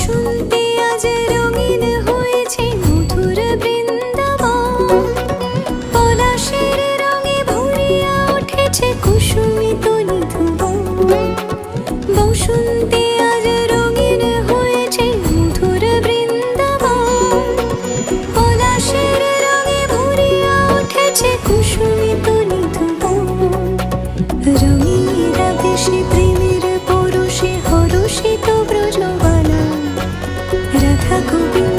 শুনতে আজ রঙিন হয়েছে মধুর বৃন্দাবন। পলাশের রঙে ভরিয়া Heckleby.